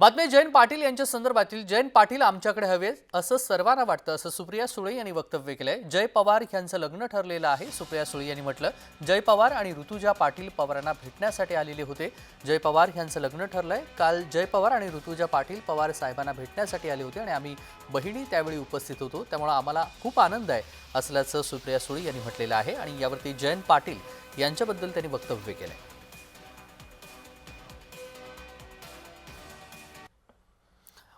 बातमी जयंत पाटील यांच्या संदर्भातील. जयंत पाटील आमच्याकडे हवे असं सर्वांना वाटतं असं सुप्रिया सुळे यांनी वक्तव्य केलंय. जय पवार यांचं लग्न ठरलेलं आहे सुप्रिया सुळे यांनी म्हटलं. जय पवार आणि ऋतुजा पाटील पवारांना भेटण्यासाठी आलेले होते. जय पवार यांचं लग्न ठरलंय. काल जय पवार आणि ऋतुजा पाटील पवार साहेबांना भेटण्यासाठी आले होते आणि आम्ही बहिणी त्यावेळी उपस्थित होतो. त्यामुळे आम्हाला खूप आनंद आहे असल्याचं सुप्रिया सुळे यांनी म्हटलेलं आहे आणि यावरती जयंत पाटील यांच्याबद्दल त्यांनी वक्तव्य केलंय.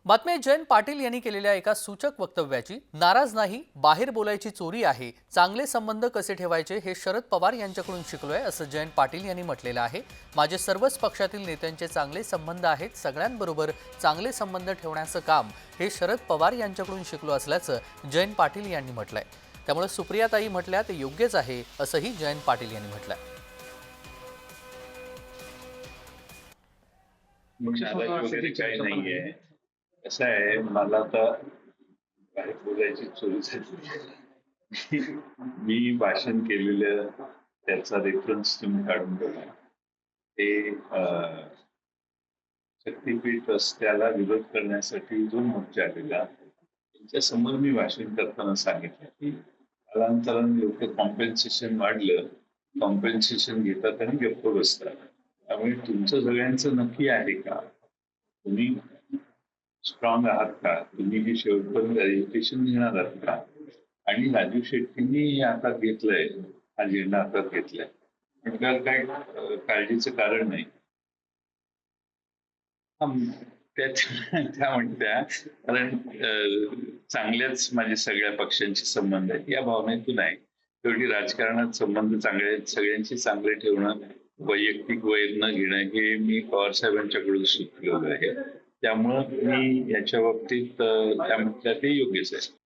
बातमी जयंत पाटील यांनी केलेल्या एका सूचक वक्तव्याची. नाराज नाही बाहेर बोलायची चोरी आहे. चांगले संबंध कसे ठेवायचे हे शरद पवार यांच्याकडून शिकलोय असं जयंत पाटील यांनी म्हटलेलं आहे. माझे सर्वच पक्षातील नेत्यांचे चांगले संबंध आहेत सगळ्यांबरोबर चांगले संबंध ठेवण्याचं काम हे शरद पवार यांच्याकडून शिकलो असल्याचं जयंत पाटील यांनी म्हटलंय. त्यामुळे सुप्रियाताई म्हटल्या ते योग्यच आहे असंही जयंत पाटील यांनी म्हटलंय. नाहीये कसं आहे मला आता काही बोलायची चोरी झाली मी भाषण केलेलं त्याचा रेफरन्स तुम्ही काढून बघा. ते शक्तीपीठ रस्त्याला विरोध करण्यासाठी जो मोर्चा आलेला त्यांच्यासमोर मी भाषण करताना सांगितलं की कालांतराने लोक कॉम्पेन्सेशन वाढलं कॉम्पेन्सेशन घेतात आणि गप्प बसतात. त्यामुळे तुमचं सगळ्यांचं नक्की आहे का? तुम्ही स्ट्रॉंग आहात का? तुम्ही हे शेवटपर्यंत एज्युकेशन घेणार आहात का? आणि राजू शेट्टींनी हे हातात घेतलंय हा झेंडा हातात घेतलाय. म्हटल्यावर काय काळजीचं कारण नाही. त्या त्या म्हणत्या कारण चांगल्याच माझ्या सगळ्या पक्षांशी संबंध आहेत. या भावनेतून आहे. शेवटी राजकारणात संबंध चांगले सगळ्यांशी चांगले ठेवणं वैयक्तिक वैर न घेणं हे मी पवार साहेबांच्याकडून शिकलेलं आहे. त्यामुळं मी याच्या बाबतीत त्या म्हटल्या ते योग्यच आहे.